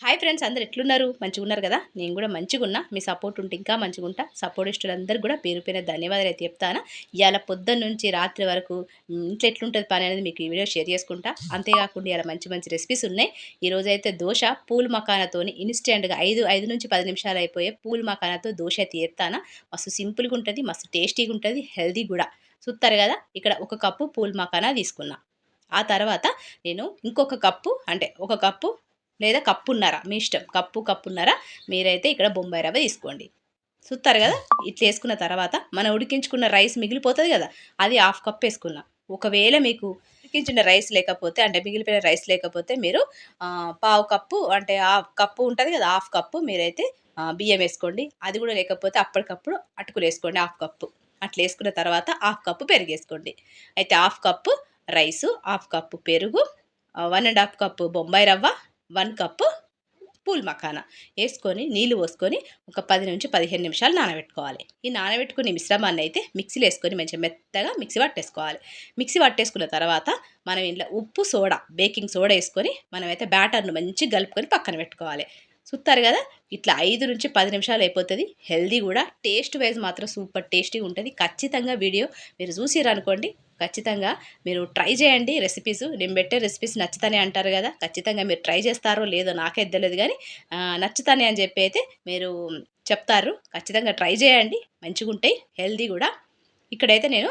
Hi friends అందరు ఎట్లున్నారు? మంచిగా ఉన్నారు కదా? నేను కూడా మంచిగా ఉన్నా మీ సపోర్ట్ ఉంటే ఇంకా మంచిగా ఉంటా సపోర్ట్ ఇష్టలందరూ కూడా పేరు పైన ధన్యవాదాలు అయితే చెప్తాను. ఇవాళ పొద్దున్న నుంచి రాత్రి వరకు ఇంట్లో ఎట్లుంటుంది పని అనేది మీకు ఈ వీడియో షేర్ చేసుకుంటా. అంతేకాకుండా ఇలా మంచి మంచి రెసిపీస్ ఉన్నాయి. ఈరోజు అయితే దోశ పూల్ మకానాతో ఇన్స్టెంట్గా ఐదు ఐదు నుంచి పది నిమిషాలు అయిపోయే పూల్ మకానాతో దోశ అయితే ఎత్తానా మస్తు సింపుల్గా ఉంటుంది మస్తు టేస్టీగా ఉంటుంది హెల్దీ కూడా. చూస్తారు కదా? ఇక్కడ ఒక కప్పు పూల్ మకానా తీసుకున్నా. ఆ తర్వాత నేను ఇంకొక కప్పు అంటే ఒక కప్పు లేదా కప్పున్నర మీ ఇష్టం. కప్పు కప్పున్నర మీరైతే ఇక్కడ బొంబాయి రవ్వ తీసుకోండి. చూస్తారు కదా? ఇట్లా వేసుకున్న తర్వాత మనం ఉడికించుకున్న రైస్ మిగిలిపోతుంది కదా? అది హాఫ్ కప్ వేసుకున్నాం. ఒకవేళ మీకు ఉడికించిన రైస్ లేకపోతే అంటే మిగిలిపోయిన రైస్ లేకపోతే మీరు పావు కప్పు అంటే హాఫ్ కప్పు ఉంటుంది కదా హాఫ్ కప్పు మీరైతే బియ్యం వేసుకోండి. అది కూడా లేకపోతే అప్పటికప్పుడు అటుకులు వేసుకోండి హాఫ్ కప్పు. అట్లా వేసుకున్న తర్వాత హాఫ్ కప్పు పెరుగు వేసుకోండి. అయితే half cup rice half cup పెరుగు one and half cup Bombay రవ్వ వన్ కప్పు పూల్ మఖానా వేసుకొని నీళ్ళు పోసుకొని ఒక పది నుంచి పదిహేను నిమిషాలు నానబెట్టుకోవాలి. ఈ నానబెట్టుకునే మిశ్రమాన్ని అయితే మిక్సీలో వేసుకొని మంచిగా మెత్తగా మిక్సీ పట్టేసుకోవాలి. మిక్సీ పట్టేసుకున్న తర్వాత మనం ఇంట్లో ఉప్పు సోడా బేకింగ్ సోడా వేసుకొని మనమైతే బ్యాటర్ను మంచిగా కలుపుకొని పక్కన పెట్టుకోవాలి. చూస్తారు కదా ఇట్లా ఐదు నుంచి పది నిమిషాలు అయిపోతుంది. హెల్దీ కూడా టేస్ట్ వైజ్ మాత్రం సూపర్ టేస్టీగా ఉంటుంది. ఖచ్చితంగా వీడియో మీరు చూసిరనుకోండి అనుకోండి ఖచ్చితంగా మీరు ట్రై చేయండి రెసిపీస్ నేను పెట్టే రెసిపీస్ నచ్చుతానే అంటారు కదా. ఖచ్చితంగా మీరు ట్రై చేస్తారో లేదో నాకే తెలియదు కానీ నచ్చుతానే అని చెప్పి అయితే మీరు చెప్తారు. ఖచ్చితంగా ట్రై చేయండి. మంచిగా ఉంటాయి. హెల్దీ కూడా. ఇక్కడైతే నేను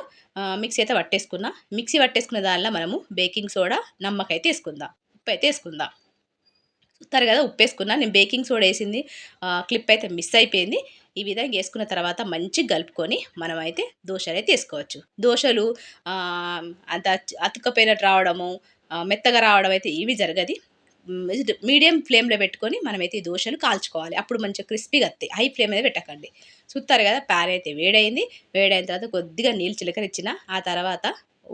మిక్సీ అయితే పట్టేసుకున్నా. మిక్సీ పట్టేసుకున్న దానిలో మనము బేకింగ్ సోడా నమ్మకైతే అయితే వేసుకుందాం ఉప్పు అయితే వేసుకుందాం. చూస్తారు కదా ఉప్పు వేసుకున్నా. నేను బేకింగ్ సోడా వేసింది. క్లిప్ అయితే మిస్ అయిపోయింది. ఈ విధంగా వేసుకున్న తర్వాత మంచిగా కలుపుకొని మనం అయితే దోశలు అయితే వేసుకోవచ్చు దోశలు అంత అతుకపోయినట్టు రావడము మెత్తగా రావడం అయితే ఇవి జరగది. మీడియం ఫ్లేమ్లో పెట్టుకొని మనమైతే ఈ దోశలు కాల్చుకోవాలి. అప్పుడు మంచిగా క్రిస్పీగా వస్తాయి. హై ఫ్లేమ్ మీద పెట్టకండి. చూస్తారు కదా ప్యాన్ అయితే వేడైంది. వేడైన తర్వాత కొద్దిగా నీళ్ళు చిలకరిచ్చిన ఆ తర్వాత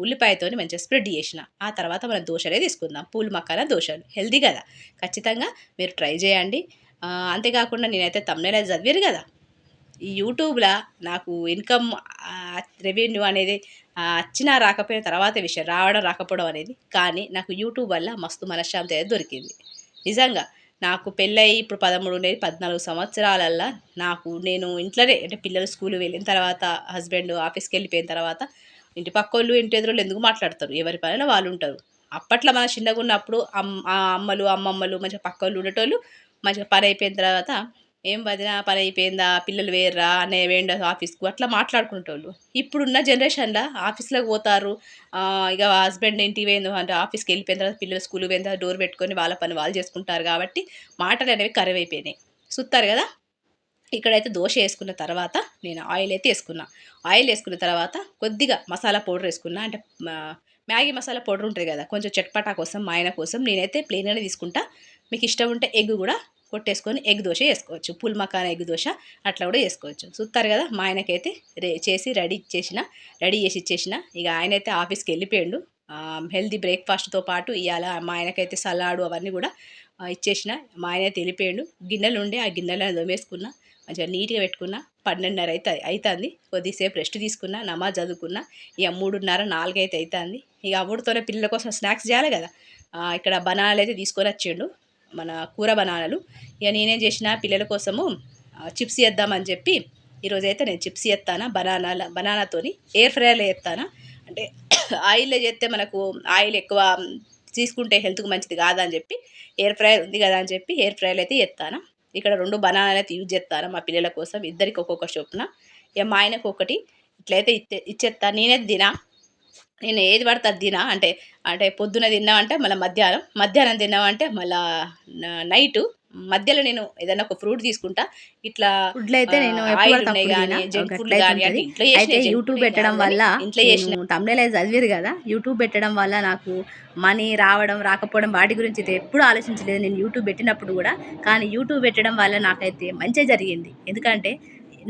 ఉల్లిపాయతోని మంచిగా స్ప్రెడ్ చేసిన ఆ తర్వాత మనం దోశలే తీసుకుందాం. పూలు మక్కాల దోశలు. హెల్దీ కదా. ఖచ్చితంగా మీరు ట్రై చేయండి. అంతేకాకుండా నేనైతే తమ్నేలా చదివారు కదా. ఈ యూట్యూబ్లో నాకు ఇన్కమ్ రెవెన్యూ అనేది వచ్చినా రాకపోయిన తర్వాత విషయం రావడం రాకపోవడం అనేది. కానీ నాకు యూట్యూబ్ వల్ల మస్తు మనశ్శాంతి అయితే దొరికింది. నిజంగా నాకు పెళ్ళయి ఇప్పుడు పదమూడు ఉండేది పద్నాలుగు సంవత్సరాలల్లా నాకు నేను ఇంట్లోనే అంటే పిల్లలు స్కూల్ వెళ్ళిన తర్వాత హస్బెండ్ ఆఫీస్కి వెళ్ళిపోయిన తర్వాత ఇంటి పక్కోళ్ళు ఇంటి ఎదురుళ్ళు ఎందుకు మాట్లాడతారు? ఎవరి పైన వాళ్ళు ఉంటారు. అప్పట్లో మన చిన్నగా ఉన్నప్పుడు అమ్ ఆ అమ్మలు అమ్మమ్మలు మంచిగా పక్కోళ్ళు ఉండేటోళ్ళు మంచిగా పని అయిపోయిన తర్వాత ఏం వదిన పని అయిపోయిందా పిల్లలు వేర్రా అనే వేండ ఆఫీస్కు అట్లా మాట్లాడుకునేటోళ్ళు. ఇప్పుడున్న జనరేషన్లో ఆఫీస్లోకి పోతారు. ఇక హస్బెండ్ ఇంటికి పోయింది అంటే ఆఫీస్కి వెళ్ళిపోయిన తర్వాత పిల్లలు స్కూల్ పోయిన తర్వాత డోర్ పెట్టుకొని వాళ్ళ పని వాళ్ళు చేసుకుంటారు కాబట్టి మాటలు అనేవి కరువైపోయినాయి. చూస్తారు కదా? ఇక్కడైతే దోశ వేసుకున్న తర్వాత నేను ఆయిల్ అయితే వేసుకున్నా. ఆయిల్ వేసుకున్న తర్వాత కొద్దిగా మసాలా పౌడర్ వేసుకున్నా. అంటే మ్యాగీ మసాలా పౌడర్ ఉంటుంది కదా? కొంచెం చట్పటా కోసం మా ఆయన కోసం నేనైతే ప్లెయిన్గానే తీసుకుంటా. మీకు ఇష్టం ఉంటే ఎగ్ కూడా కొట్టేసుకొని ఎగ్ దోశ వేసుకోవచ్చు. పుల్మకాన ఎగ్ దోశ అట్లా కూడా వేసుకోవచ్చు. చూస్తారు కదా మా ఆయనకైతే రే చేసి రెడీ ఇచ్చేసిన రెడీ చేసి ఇచ్చేసిన. ఇక ఆయన అయితే ఆఫీస్కి వెళ్ళిపోయాడు. హెల్దీ బ్రేక్ఫాస్ట్తో పాటు ఇవాళ మా ఆయనకైతే సలాడు అవన్నీ కూడా ఇచ్చేసిన. మా ఆయన అయితే వెళ్ళిపోయాడు. గిన్నెలు ఉండే ఆ గిన్నెలను దోమేసుకున్నా మంచిగా నీట్గా పెట్టుకున్నా. పన్నెండున్నర అయితే అవుతుంది కొద్దిసేపు రెస్ట్ తీసుకున్నా నమాజ్ చదువుకున్నా. ఇక మూడున్నర నాలుగు అయితే అవుతుంది ఇక అవ్వడితోనే పిల్లల కోసం స్నాక్స్ చేయాలి కదా. ఇక్కడ బనానాలు అయితే తీసుకొని వచ్చిండు. మన కూర బనానాలు. ఇక నేనేం చేసిన పిల్లల కోసము చిప్స్ చేద్దామని చెప్పి ఈరోజైతే నేను చిప్స్ చేస్తాను బనానాల బనానాతోని ఎయిర్ ఫ్రైలో చేస్తాను అంటే ఆయిల్లో చేస్తే మనకు ఆయిల్ ఎక్కువ తీసుకుంటే హెల్త్కి మంచిది కాదని చెప్పి ఎయిర్ ఫ్రై ఉంది కదా అని చెప్పి ఎయిర్ ఫ్రైలో అయితే చేస్తాను ఇక్కడ రెండు బనానాలు అయితే యూజ్ చేస్తాను మా పిల్లల కోసం ఇద్దరికి ఒక్కొక్క చొప్పున. ఇక మా ఆయనకు ఒకటి ఇట్లయితే ఇచ్చే ఇచ్చేస్తాను నేనే తినా. నేను ఏది పడితే అది తినా. అంటే అంటే పొద్దున తిన్నామంటే మళ్ళీ మధ్యాహ్నం మధ్యాహ్నం తిన్నామంటే మళ్ళీ నైట్ మధ్యలో నేను ఏదైనా ఒక ఫ్రూట్ తీసుకుంటా. ఇట్లా ఫుడ్లు అయితే నేను అయితే యూట్యూబ్ పెట్టడం వల్ల ఇంట్లో చేసిన తమిళ చదివేది కదా యూట్యూబ్ పెట్టడం వల్ల నాకు మనీ రావడం రాకపోవడం వాటి గురించి అయితే ఎప్పుడు ఆలోచించలేదు. నేను యూట్యూబ్ పెట్టినప్పుడు కూడా. కానీ యూట్యూబ్ పెట్టడం వల్ల నాకైతే మంచిగా జరిగింది. ఎందుకంటే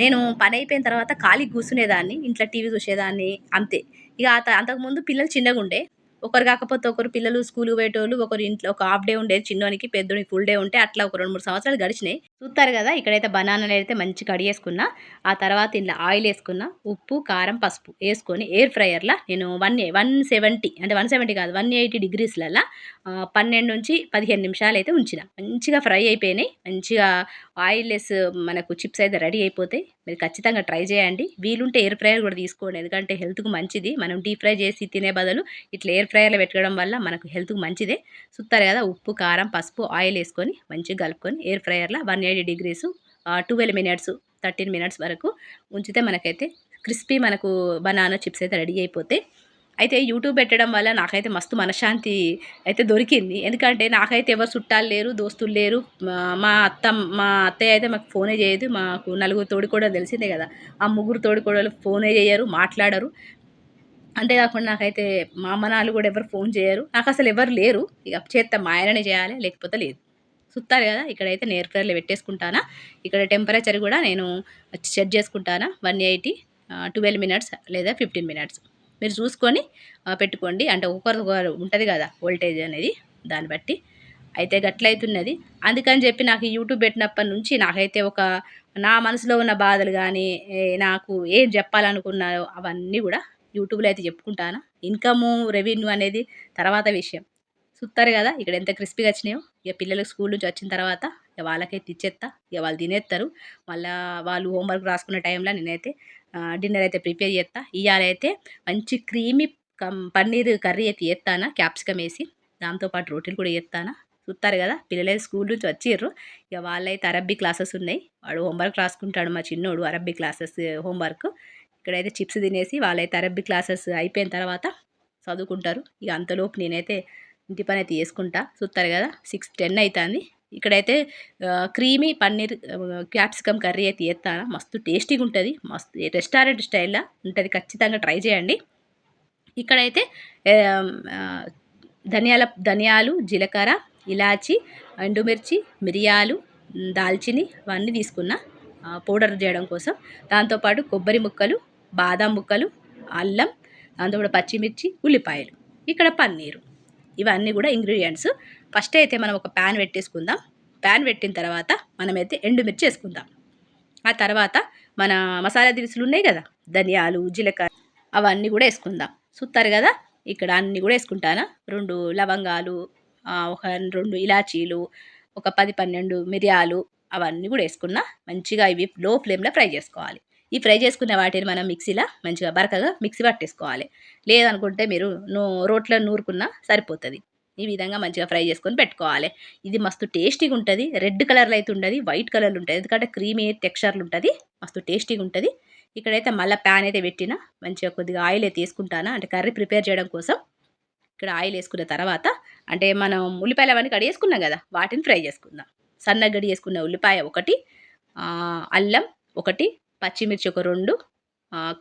నేను పని అయిపోయిన తర్వాత ఖాళీ కూర్చునేదాన్ని ఇంట్లో టీవీ చూసేదాన్ని అంతే. ఇక అంతకుముందు పిల్లలు చిన్నగా ఉండే. ఒకరు కాకపోతే ఒకరు పిల్లలు స్కూల్కి పోయేటోళ్ళు ఒకరు ఇంట్లో ఒక హాఫ్ డే ఉండేది చిన్నోనికి పెద్దోనికి ఫుల్ డే ఉంటే అట్లా ఒక రెండు మూడు సంవత్సరాలు గడిచినాయి. చూస్తారు కదా ఇక్కడైతే బనానాలు అయితే మంచి కడిగేసుకున్నా ఆ తర్వాత ఇంట్లో ఆయిల్ వేసుకున్నా ఉప్పు కారం పసుపు వేసుకొని ఎయిర్ ఫ్రైయర్లో నేను వన్ వన్ సెవెంటీ అంటే వన్ సెవెంటీ కాదు వన్ ఎయిటీ డిగ్రీస్లలో పన్నెండు నుంచి పదిహేను నిమిషాలు అయితే ఉంచిన. మంచిగా ఫ్రై అయిపోయినాయి మంచిగా ఆయిల్ లెస్ మనకు చిప్స్ అయితే రెడీ అయిపోతాయి మీరు ఖచ్చితంగా ట్రై చేయండి. వీలుంటే ఎయిర్ ఫ్రైయర్ కూడా తీసుకోండి. ఎందుకంటే హెల్త్కు మంచిది. మనం డీప్ ఫ్రై చేసి తినే బదులు ఇట్లా ఎయిర్ ఫ్రైయర్లో పెట్టుకోవడం వల్ల మనకు హెల్త్కు మంచిదే. సుత్తారు కదా ఉప్పు కారం పసుపు ఆయిల్ వేసుకొని మంచిగా కలుపుకొని air ఫ్రైయర్లో one eighty degrees twelve minutes thirteen minutes వరకు ఉంచితే మనకైతే క్రిస్పీ మనకు బనానా చిప్స్ అయితే రెడీ అయిపోతాయి అయితే యూట్యూబ్ పెట్టడం వల్ల నాకైతే మస్తు మనశ్శాంతి అయితే దొరికింది. ఎందుకంటే నాకైతే ఎవరు చుట్టాలు లేరు దోస్తులు లేరు. మా- అత్త మా అత్తయ్య అయితే మాకు ఫోనే చేయదు. మాకు నలుగురు తోడుకోవడం తెలిసిందే కదా. ఆ ముగ్గురు తోడుకోడలు ఫోనే చేయరు మాట్లాడరు. అంతేకాకుండా నాకైతే మా అమ్మ నాన్న కూడా ఎవరు ఫోన్ చేయరు. నాకు అసలు ఎవరు లేరు. ఇక చేస్తా మా ఆయననే చేయాలి లేకపోతే లేదు. సుత్తారు కదా ఇక్కడైతే నేర్ ఫ్రైర్లో పెట్టేసుకుంటానా. ఇక్కడ టెంపరేచర్ కూడా నేను సెట్ చేసుకుంటానా. వన్ ఎయిటీ ట్వెల్వ్ మినిట్స్ లేదా ఫిఫ్టీన్ మినిట్స్. మీరు చూసుకొని పెట్టుకోండి. అంటే ఒకరికొకరు ఒకరు ఉంటుంది కదా వోల్టేజ్ అనేది దాన్ని బట్టి. అయితే గట్లయితున్నది. అందుకని చెప్పి నాకు యూట్యూబ్ పెట్టినప్పటి నుంచి నాకైతే ఒక నా మనసులో ఉన్న బాధలు కానీ నాకు ఏం చెప్పాలనుకున్నాయో అవన్నీ కూడా యూట్యూబ్లో అయితే చెప్పుకుంటాను. ఇన్కము రెవెన్యూ అనేది తర్వాత విషయం. చూస్తారు కదా ఇక్కడ ఎంత క్రిస్పీగా వచ్చినాయో. ఇక పిల్లలకు స్కూల్ నుంచి వచ్చిన తర్వాత ఇక వాళ్ళకైతే ఇచ్చేస్తా ఇక వాళ్ళు తినేస్తారు మళ్ళీ వాళ్ళు హోంవర్క్ రాసుకున్న టైంలో నేనైతే డిన్నర్ అయితే ప్రిపేర్ చేస్తా. ఇవాళైతే మంచి క్రీమీ పన్నీర్ కర్రీ అయితే చేస్తాను క్యాప్సికమ్ వేసి. దాంతోపాటు రోటీలు కూడా చేస్తాను. చూస్తారు కదా పిల్లలైతే స్కూల్ నుంచి వచ్చిర్రు. ఇక వాళ్ళైతే అరబ్బీ క్లాసెస్ ఉన్నాయి. వాడు హోంవర్క్ రాసుకుంటాడు మా చిన్నోడు అరబ్బీ క్లాసెస్ హోంవర్క్. ఇక్కడైతే చిప్స్ తినేసి వాళ్ళైతే అరబ్బీ క్లాసెస్ అయిపోయిన తర్వాత చదువుకుంటారు. ఇక అంతలోపు నేనైతే ఇంటి పని అయితే చేసుకుంటా. చూస్తారు కదా సిక్స్ టెన్ అవుతుంది ఇక్కడైతే క్రీమీ పన్నీర్ క్యాప్సికమ్ కర్రీ అయితే చేస్తాను మస్తు టేస్టీగా ఉంటుంది మస్తు రెస్టారెంట్ స్టైల్లో ఉంటుంది. ఖచ్చితంగా ట్రై చేయండి. ఇక్కడైతే ధనియాల ధనియాలు జీలకర్ర ఇలాచి ఎండుమిర్చి మిరియాలు దాల్చిని అవన్నీ తీసుకున్న పౌడర్ చేయడం కోసం. దాంతోపాటు కొబ్బరి ముక్కలు బాదం ముక్కలు అల్లం దాంతోపాటు పచ్చిమిర్చి ఉల్లిపాయలు ఇక్కడ పన్నీరు. ఇవన్నీ కూడా ఇంగ్రీడియంట్స్. ఫస్ట్ అయితే మనం ఒక ప్యాన్ పెట్టేసుకుందాం. ప్యాన్ పెట్టిన తర్వాత మనమైతే ఎండుమిర్చి వేసుకుందాం. ఆ తర్వాత మన మసాలా దినుసులు ఉన్నాయి కదా ధనియాలు జీలకర్ర అవన్నీ కూడా వేసుకుందాం. చూస్తారు కదా ఇక్కడ అన్నీ కూడా వేసుకుంటాను? రెండు లవంగాలు ఒక రెండు ఇలాచీలు ఒక పది పన్నెండు మిరియాలు అవన్నీ కూడా వేసుకున్నా మంచిగా ఇవి లో ఫ్లేమ్లో ఫ్రై చేసుకోవాలి. ఈ ఫ్రై చేసుకున్న వాటిని మనం మిక్సీలో మంచిగా బరకగా మిక్సీ పట్టేసుకోవాలి. లేదనుకుంటే మీరు నూ రోట్లో నూరుకున్నా సరిపోతుంది. ఈ విధంగా మంచిగా ఫ్రై చేసుకొని పెట్టుకోవాలి. ఇది మస్తు టేస్టీగా ఉంటుంది రెడ్ కలర్లో అయితే ఉండదు వైట్ కలర్లో ఉంటుంది ఎందుకంటే క్రీమీ టెక్స్చర్లు ఉంటుంది మస్తు టేస్టీగా ఉంటుంది ఇక్కడైతే మళ్ళీ ప్యాన్ అయితే పెట్టిన మంచిగా కొద్దిగా ఆయిల్ అయితే తీసుకుంటానా అంటే కర్రీ ప్రిపేర్ చేయడం కోసం. ఇక్కడ ఆయిల్ వేసుకున్న తర్వాత అంటే మనం ఉల్లిపాయలు అవన్నీ కడి వేసుకున్నాం కదా వాటిని ఫ్రై చేసుకుందాం. సన్నగా గడి వేసుకున్న ఉల్లిపాయ ఒకటి అల్లం ఒకటి పచ్చిమిర్చి ఒక రెండు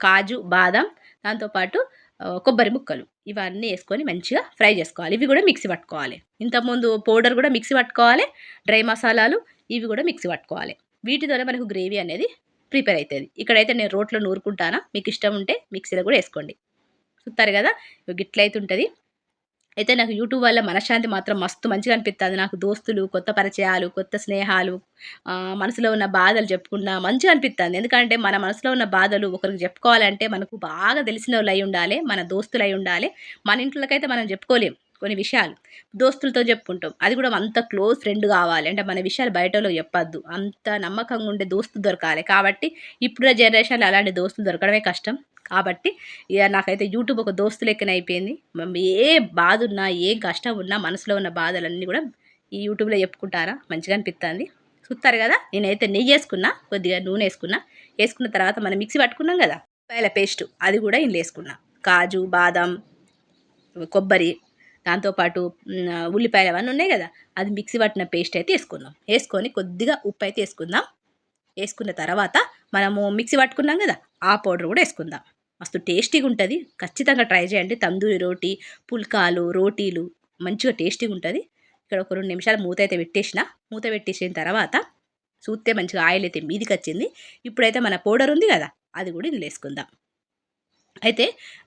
కాజు బాదం దాంతోపాటు కొబ్బరి ముక్కలు ఇవన్నీ వేసుకొని మంచిగా ఫ్రై చేసుకోవాలి. ఇవి కూడా మిక్సీ పట్టుకోవాలి. ఇంతకుముందు పౌడర్ కూడా మిక్సీ పట్టుకోవాలి. డ్రై మసాలాలు ఇవి కూడా మిక్సీ పట్టుకోవాలి. వీటితోనే మనకు గ్రేవీ అనేది ప్రిపేర్ అవుతుంది. ఇక్కడైతే నేను రోట్లో నూరుకుంటానా? మీకు ఇష్టం ఉంటే మిక్సీలో కూడా వేసుకోండి. చూస్తారు కదా? ఇగో గిట్లయితే ఉంటుంది అయితే నాకు యూట్యూబ్ వల్ల మనశ్శాంతి మాత్రం మస్తు మంచిగా అనిపిస్తుంది నాకు దోస్తులు కొత్త పరిచయాలు కొత్త స్నేహాలు మనసులో ఉన్న బాధలు చెప్పుకున్నా మంచిగా అనిపిస్తుంది ఎందుకంటే మన మనసులో ఉన్న బాధలు ఒకరికి చెప్పుకోవాలంటే మనకు బాగా తెలిసిన వాళ్ళు అయి ఉండాలి మన దోస్తులు అయి ఉండాలి. మన ఇంట్లోకైతే మనం చెప్పుకోలేం కొన్ని విషయాలు. దోస్తులతో చెప్పుకుంటాం. అది కూడా అంత క్లోజ్ ఫ్రెండ్ కావాలి. అంటే మన విషయాలు బయటలో చెప్పొద్దు. అంత నమ్మకంగా ఉండే దోస్తు దొరకాలి. కాబట్టి ఇప్పుడు జనరేషన్లో అలాంటి దోస్తులు దొరకడమే కష్టం. కాబట్టి ఇక నాకైతే యూట్యూబ్ ఒక దోస్తు లెక్కన అయిపోయింది. ఏ బాధ ఉన్నా ఏ కష్టం ఉన్నా మనసులో ఉన్న బాధలన్నీ కూడా ఈ యూట్యూబ్లో చెప్పుకుంటారా? మంచిగా అనిపిస్తుంది చూస్తారు కదా? నేనైతే నెయ్యి వేసుకున్నా కొద్దిగా నూనె వేసుకున్నా. వేసుకున్న తర్వాత మనం మిక్సీ పట్టుకున్నాం కదా? ఉల్లిపాయల పేస్ట్ అది కూడా ఇందులో వేసుకున్నా. కాజు బాదం కొబ్బరి దాంతోపాటు ఉల్లిపాయలు అవన్నీ ఉన్నాయి కదా? అది మిక్సీ పట్టిన పేస్ట్ అయితే వేసుకుందాం. వేసుకొని కొద్దిగా ఉప్పు అయితే వేసుకుందాం. వేసుకున్న తర్వాత మనము మిక్సీ పట్టుకున్నాం కదా? ఆ పౌడర్ కూడా వేసుకుందాం. మస్తు టేస్టీగా ఉంటుంది. ఖచ్చితంగా ట్రై చేయండి. తందూరి రోటీ పుల్కాలు రోటీలు మంచిగా టేస్టీగా ఉంటుంది. ఇక్కడ ఒక రెండు నిమిషాలు మూత అయితే పెట్టేసిన. మూత పెట్టేసిన తర్వాత చూస్తే మంచిగా ఆయిల్ అయితే మీదికి వచ్చింది. ఇప్పుడైతే మన పౌడర్ ఉంది కదా అది కూడా ఇందులో వేసుకుందాం. అయితే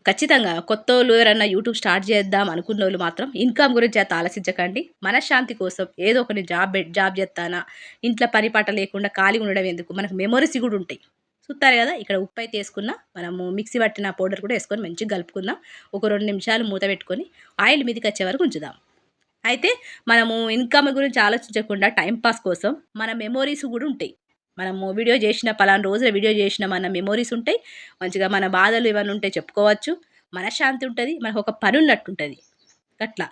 ఖచ్చితంగా కొత్త వాళ్ళు ఎవరన్నా యూట్యూబ్ స్టార్ట్ చేద్దాం అనుకున్న వాళ్ళు మాత్రం ఇన్కమ్ గురించి అయితే ఆలోచించకండి. మనశ్శాంతి కోసం ఏదో ఒకటి జాబ్ జాబ్ చేస్తానా ఇంట్లో పని పాట లేకుండా ఖాళీగా ఉండడం ఎందుకు? మనకు మెమొరీస్ కూడా ఉంటాయి. చూస్తారు కదా? ఇక్కడ ఉప్పు అయితే వేసుకున్నా మనము మిక్సీ పట్టిన పౌడర్ కూడా వేసుకొని మంచిగా కలుపుకుందాం. ఒక రెండు నిమిషాలు మూత పెట్టుకొని ఆయిల్ మీదకి వచ్చే వరకు ఉంచుదాం. అయితే మనము ఇన్కమ్ గురించి ఆలోచించకుండా టైంపాస్ కోసం మన మెమోరీస్ కూడా ఉంటాయి. మనము వీడియో చేసిన పలానా రోజుల వీడియో చేసిన మన మెమోరీస్ ఉంటాయి. మంచిగా మన బాధలు ఏమైనా ఉంటే చెప్పుకోవచ్చు. మనశ్శాంతి ఉంటుంది మనకు ఒక పని ఉన్నట్టు ఉంటుంది. అట్లా.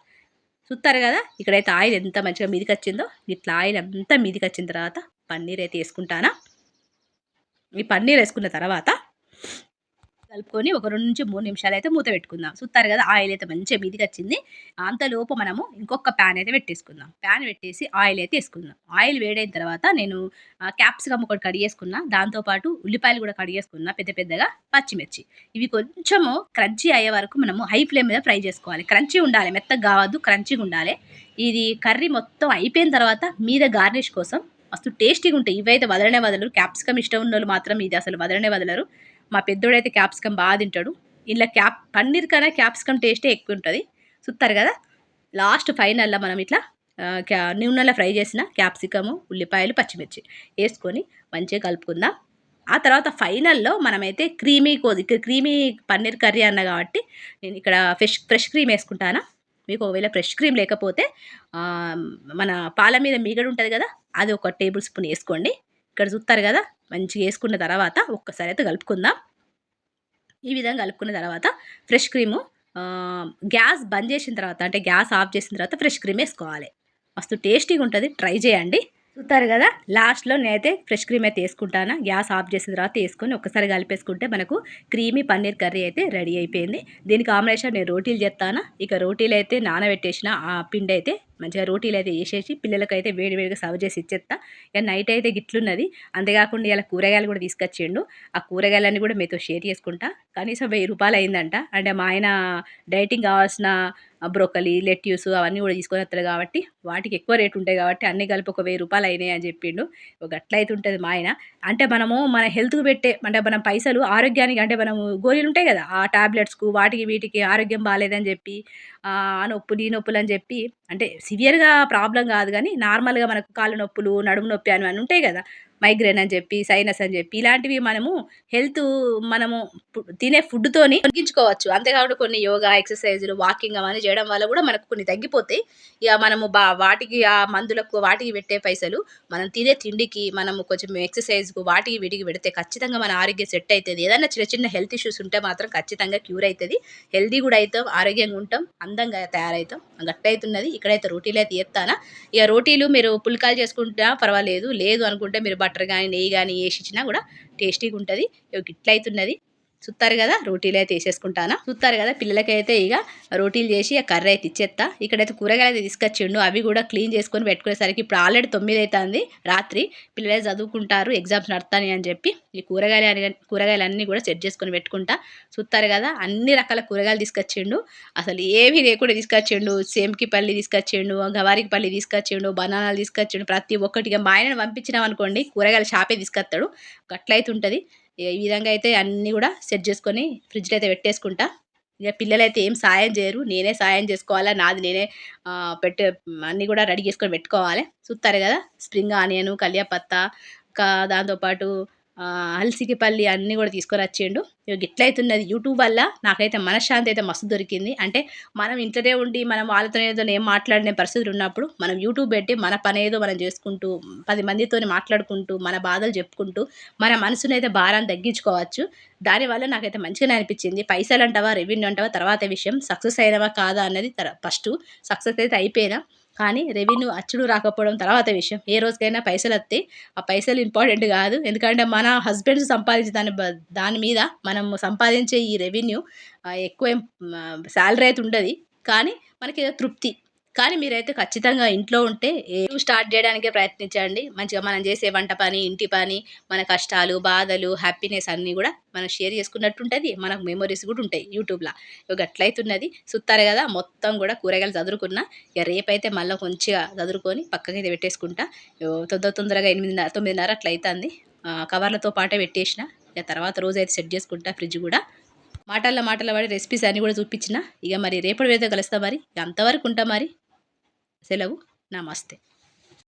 చూస్తారు కదా? ఇక్కడైతే ఆయిల్ ఎంత మంచిగా మీదికి వచ్చిందో ఇట్లా ఆయిల్ అంతా మీదికి వచ్చిన తర్వాత పన్నీర్ అయితే వేసుకుంటానా? ఈ పన్నీర్ వేసుకున్న తర్వాత కలుపుకొని ఒక రెండు నుంచి మూడు నిమిషాలు అయితే మూత పెట్టుకుందాం. చూస్తారు కదా ఆయిల్ అయితే మంచిగా మీదికి వచ్చింది. అంతలోపు మనము ఇంకొక ప్యాన్ అయితే పెట్టేసుకుందాం. ప్యాన్ పెట్టేసి ఆయిల్ అయితే వేసుకుందాం. ఆయిల్ వేడైన తర్వాత నేను క్యాప్సికమ్ ఒకటి కడిగేసుకున్నా దాంతోపాటు ఉల్లిపాయలు కూడా కడిగేసుకున్నా పెద్ద పెద్దగా పచ్చిమిర్చి. ఇవి కొంచెము క్రంచీ అయ్యే వరకు మనము హై ఫ్లేమ్ మీద ఫ్రై చేసుకోవాలి. క్రంచీ ఉండాలి మెత్తగా కావద్దు క్రంచీగా ఉండాలి. ఇది కర్రీ మొత్తం అయిపోయిన తర్వాత మీద గార్నిష్ కోసం మస్తు టేస్టీగా ఉంటాయి. ఇవైతే వదలనే వదలరు. క్యాప్సికమ్ ఇష్టం ఉన్న వాళ్ళు మాత్రం ఇది అసలు వదలనే వదలరు. మా పెద్దోడైతే క్యాప్సికమ్ బాగా తింటాడు. ఇలా క్యాప్ పన్నీర్ కన్నా క్యాప్సికమ్ టేస్టే ఎక్కువ ఉంటుంది. చూస్తారు కదా? లాస్ట్ ఫైనల్లో మనం ఇట్లా క్యా నూనెలో ఫ్రై చేసిన క్యాప్సికము ఉల్లిపాయలు పచ్చిమిర్చి వేసుకొని మంచిగా కలుపుకుందాం. ఆ తర్వాత ఫైనల్లో మనమైతే క్రీమీ కోది క్రీమీ పన్నీర్ కర్రీ అన్న కాబట్టి నేను ఇక్కడ ఫ్రెష్ ఫ్రెష్ క్రీమ్ వేసుకుంటానా? మీకు ఒకవేళ ఫ్రెష్ క్రీమ్ లేకపోతే మన పాల మీద మీగడ ఉంటుంది కదా అది ఒక టేబుల్ స్పూన్ వేసుకోండి. ఇక్కడ చూస్తారు కదా మంచిగా వేసుకున్న తర్వాత ఒక్కసారి అయితే కలుపుకుందాం. ఈ విధంగా కలుపుకున్న తర్వాత ఫ్రెష్ క్రీము గ్యాస్ బంద్ చేసిన తర్వాత అంటే గ్యాస్ ఆఫ్ చేసిన తర్వాత ఫ్రెష్ క్రీమ్ వేసుకోవాలి. మస్తు టేస్టీగా ఉంటుంది ట్రై చేయండి. చూస్తారు కదా? లాస్ట్లో నేనైతే ఫ్రెష్ క్రీమ్ అయితే వేసుకుంటాను. గ్యాస్ ఆఫ్ చేసిన తర్వాత వేసుకొని ఒకసారి కలిపేసుకుంటే మనకు క్రీమీ పన్నీర్ కర్రీ అయితే రెడీ అయిపోయింది. దీని కాంబినేషన్ నేను రోటీలు చేస్తాను. ఇక రోటీలు అయితే నానబెట్టేసిన ఆ పిండి అయితే మంచిగా రోటీలు అయితే వేసేసి పిల్లలకైతే వేడి వేడిగా సర్వ్ చేసి ఇచ్చేస్తా ఇక నైట్ అయితే గిట్లున్నది. అంతేకాకుండా ఇలా కూరగాయలు కూడా తీసుకొచ్చిండు. ఆ కూరగాయలన్నీ కూడా మీతో షేర్ చేసుకుంటా. కనీసం వెయ్యి రూపాయలు అయిందంట. అంటే మా ఆయన డైటింగ్ కావాల్సిన బ్రోకలీ లెట్యూస్ అవన్నీ కూడా తీసుకొని వస్తారు కాబట్టి వాటికి ఎక్కువ రేటు ఉంటాయి కాబట్టి అన్ని కలిపి ఒక వెయ్యి రూపాయలు అయినాయి అని చెప్పిండు. ఒక అట్లయితే ఉంటుంది మా ఆయన. అంటే మనము మన హెల్త్కి పెట్టే అంటే మనం పైసలు ఆరోగ్యానికి అంటే మనము గోళీలు ఉంటాయి కదా ఆ టాబ్లెట్స్కు వాటికి వీటికి ఆరోగ్యం బాగాలేదని చెప్పి ఆ నొప్పులు ఈ నొప్పులు అని చెప్పి అంటే సివియర్గా ప్రాబ్లం కాదు కానీ నార్మల్గా మనకు కాళ్ళు నొప్పులు నడుము నొప్పి అని అన్నీ ఉంటాయి కదా. మైగ్రేన్ అని చెప్పి సైనస్ అని చెప్పి ఇలాంటివి మనము హెల్త్ మనము తినే ఫుడ్తోని తగ్గించుకోవచ్చు అంతేకాకుండా కొన్ని యోగా ఎక్సర్సైజులు వాకింగ్ అవన్నీ చేయడం వల్ల కూడా మనకు కొన్ని తగ్గిపోతాయి ఇక మనము బా వాటికి ఆ మందులకు వాటికి పెట్టే పైసలు మనం తినే తిండికి మనము కొంచెం ఎక్సర్సైజ్కు వాటికి వీటికి పెడితే ఖచ్చితంగా మన ఆరోగ్యం సెట్ అవుతుంది ఏదైనా చిన్న చిన్న హెల్త్ ఇష్యూస్ ఉంటే మాత్రం ఖచ్చితంగా క్యూర్ అవుతుంది హెల్దీ కూడా అవుతాం ఆరోగ్యంగా ఉంటాం అందంగా తయారవుతాం గట్టయితున్నది. ఇక్కడైతే రోటీలు అయితే ఎత్తానా ఇక రోటీలు మీరు పుల్కాలు చేసుకుంటా పర్వాలేదు. లేదు అనుకుంటే మీరు బటర్ కానీ నెయ్యి కానీ వేసి ఇచ్చినా కూడా టేస్టీగా ఉంటుంది ఇట్లయితున్నది. చూస్తారు కదా రోటీలు అయితే వేసేసుకుంటానా? చూస్తారు కదా పిల్లలకైతే ఇక రోటీలు చేసి ఆ కర్రీ అయితే ఇచ్చేస్తా ఇక్కడైతే కూరగాయలు అయితే తీసుకొచ్చిండు. అవి కూడా క్లీన్ చేసుకొని పెట్టుకునేసరికి ఇప్పుడు ఆల్రెడీ తొమ్మిది అవుతుంది రాత్రి. పిల్లలు చదువుకుంటారు ఎగ్జామ్స్ నడతాయి అని చెప్పి ఈ కూరగాయలు అని- కూరగాయలు అన్నీ కూడా సెట్ చేసుకొని పెట్టుకుంటా. చూస్తారు కదా అన్ని రకాల కూరగాయలు తీసుకొచ్చిండు. అసలు ఏవి లేకుండా తీసుకొచ్చిండు. సేమ్కి పల్లి తీసుకొచ్చిండు గవారికి పల్లి తీసుకొచ్చిండు బనానాలు తీసుకొచ్చిండు. ప్రతి ఒక్కటిగా మా ఆయనను పంపించినాం అనుకోండి కూరగాయల షాపే తీసుకొస్తాడు. గట్లయితే ఉంటుంది ఈ విధంగా అయితే అన్నీ కూడా సెట్ చేసుకొని ఫ్రిడ్జ్లో అయితే పెట్టేసుకుంటా. ఇక పిల్లలు అయితే ఏం సాయం చేయరు. నేనే సాయం చేసుకోవాలా? నాది నేనే పెట్టే అన్నీ కూడా రెడీ చేసుకొని పెట్టుకోవాలి. చూస్తారు కదా? స్ప్రింగ్ ఆనియన్ కలియాపత్తా ఇంకా దాంతోపాటు అల్సిటిపల్లి అన్నీ కూడా తీసుకొని వచ్చిండు ఇక ఇట్లయితున్నది యూట్యూబ్ వల్ల నాకైతే మనశ్శాంతి అయితే మస్తు దొరికింది. అంటే మనం ఇంట్లోనే ఉండి మనం వాళ్ళతో ఏదో ఏం మాట్లాడిన పరిస్థితులు ఉన్నప్పుడు మనం యూట్యూబ్ పెట్టి మన పని ఏదో మనం చేసుకుంటూ పది మందితో మాట్లాడుకుంటూ మన బాధలు చెప్పుకుంటూ మన మనసుని అయితే భారాన్ని తగ్గించుకోవచ్చు. దానివల్ల నాకైతే మంచిగానే అనిపించింది. పైసలు అంటావా రెవెన్యూ అంటావా తర్వాత విషయం సక్సెస్ అయినవా కాదా అన్నది ఫస్ట్ సక్సెస్ అయితే అయిపోయినా. కానీ రెవెన్యూ అచ్చుడు రాకపోవడం తర్వాత విషయం. ఏ రోజుకైనా పైసలు వస్తే ఆ పైసలు ఇంపార్టెంట్ కాదు. ఎందుకంటే మన హస్బెండ్స్ సంపాదించే దాని దాని మీద మనం సంపాదించే ఈ రెవెన్యూ ఎక్కువ శాలరీ అయితే ఉండదు. కానీ మనకి ఏదో తృప్తి. కానీ మీరైతే ఖచ్చితంగా ఇంట్లో ఉంటే స్టార్ట్ చేయడానికే ప్రయత్నించండి. మంచిగా మనం చేసే వంట పని ఇంటి పని మన కష్టాలు బాధలు హ్యాపీనెస్ అన్నీ కూడా మనం షేర్ చేసుకున్నట్టు ఉంటుంది మనకు మెమొరీస్ కూడా ఉంటాయి యూట్యూబ్లో ఇక అట్లయితున్నది చూస్తారు కదా మొత్తం కూడా కూరగాయలు చదువుకున్నా ఇక రేపైతే మళ్ళీ కొంచెంగా చదువుకొని పక్కకైతే పెట్టేసుకుంటా. తొందర తొందరగా ఎనిమిదిన్నర తొమ్మిదిన్నర అట్లయితుంది. కవర్లతో పాటే పెట్టేసిన. ఇక తర్వాత రోజు అయితే సెట్ చేసుకుంటా ఫ్రిడ్జ్ కూడా. మాటల్లో మాటల పడి రెసిపీస్ అన్నీ కూడా చూపించిన. ఇక మరి రేపటి వేదో కలుస్తా మరి. ఇక అంతవరకు ఉంటా మరి. సెలవు. నమస్తే.